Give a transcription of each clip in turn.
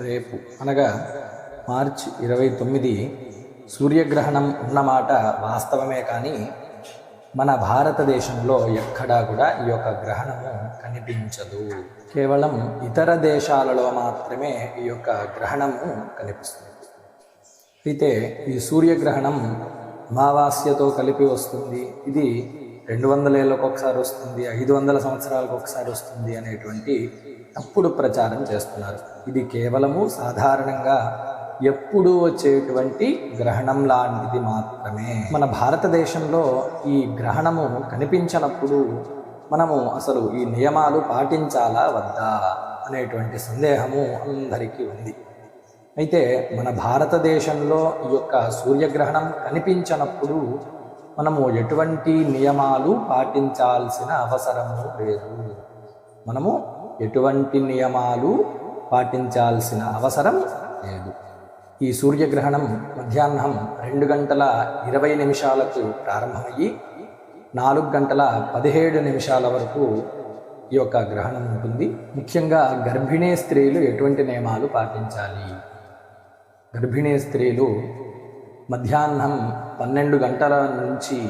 రేపు. అనగా మార్చి ఇరవై తొమ్మిది సూర్యగ్రహణం ఉన్నమాట వాస్తవమే కానీ మన భారతదేశంలో ఎక్కడా కూడా ఈ యొక్క గ్రహణము కనిపించదు. కేవలం ఇతర దేశాలలో మాత్రమే ఈ యొక్క గ్రహణము కనిపిస్తుంది. అయితే ఈ సూర్యగ్రహణం అమావాస్యతో కలిపి వస్తుంది. ఇది రెండు వందల ఏళ్ళకు ఒకసారి వస్తుంది ఐదు వందల సంవత్సరాలకు ఒకసారి వస్తుంది అనేటువంటి తప్పుడు ప్రచారం చేస్తున్నారు. ఇది కేవలము సాధారణంగా ఎప్పుడూ వచ్చేటువంటి గ్రహణం లాంటిది మాత్రమే. మన భారతదేశంలో ఈ గ్రహణము కనిపించినప్పుడు మనము అసలు ఈ నియమాలు పాటించాలా వద్దా అనేటువంటి సందేహము అందరికీ ఉంది. అయితే మన భారతదేశంలో ఈ యొక్క సూర్యగ్రహణం కనిపించినప్పుడు మనము ఎటువంటి నియమాలు పాటించాల్సిన అవసరము లేదు. మనము ఎటువంటి నియమాలు పాటించాల్సిన అవసరం లేదు. ఈ సూర్యగ్రహణం మధ్యాహ్నం రెండు గంటల ఇరవై నిమిషాలకు ప్రారంభమయ్యి నాలుగు గంటల పదిహేడు నిమిషాల వరకు ఈ యొక్క గ్రహణం ఉంటుంది. ముఖ్యంగా గర్భిణీ స్త్రీలు ఎటువంటి నియమాలు పాటించాలి? గర్భిణీ స్త్రీలు మధ్యాహ్నం పన్నెండు గంటల నుంచి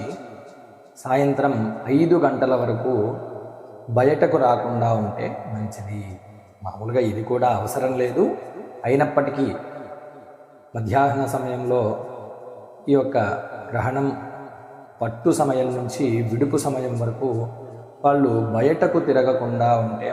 సాయంత్రం ఐదు గంటల వరకు బయటకు రాకుండా ఉంటే మంచిది. మామూలుగా ఇది కూడా అవసరం లేదు. అయినప్పటికీ మధ్యాహ్న సమయంలో ఈ యొక్క గ్రహణం పట్టు సమయం నుంచి విడుపు సమయం వరకు వాళ్ళు బయటకు తిరగకుండా ఉంటే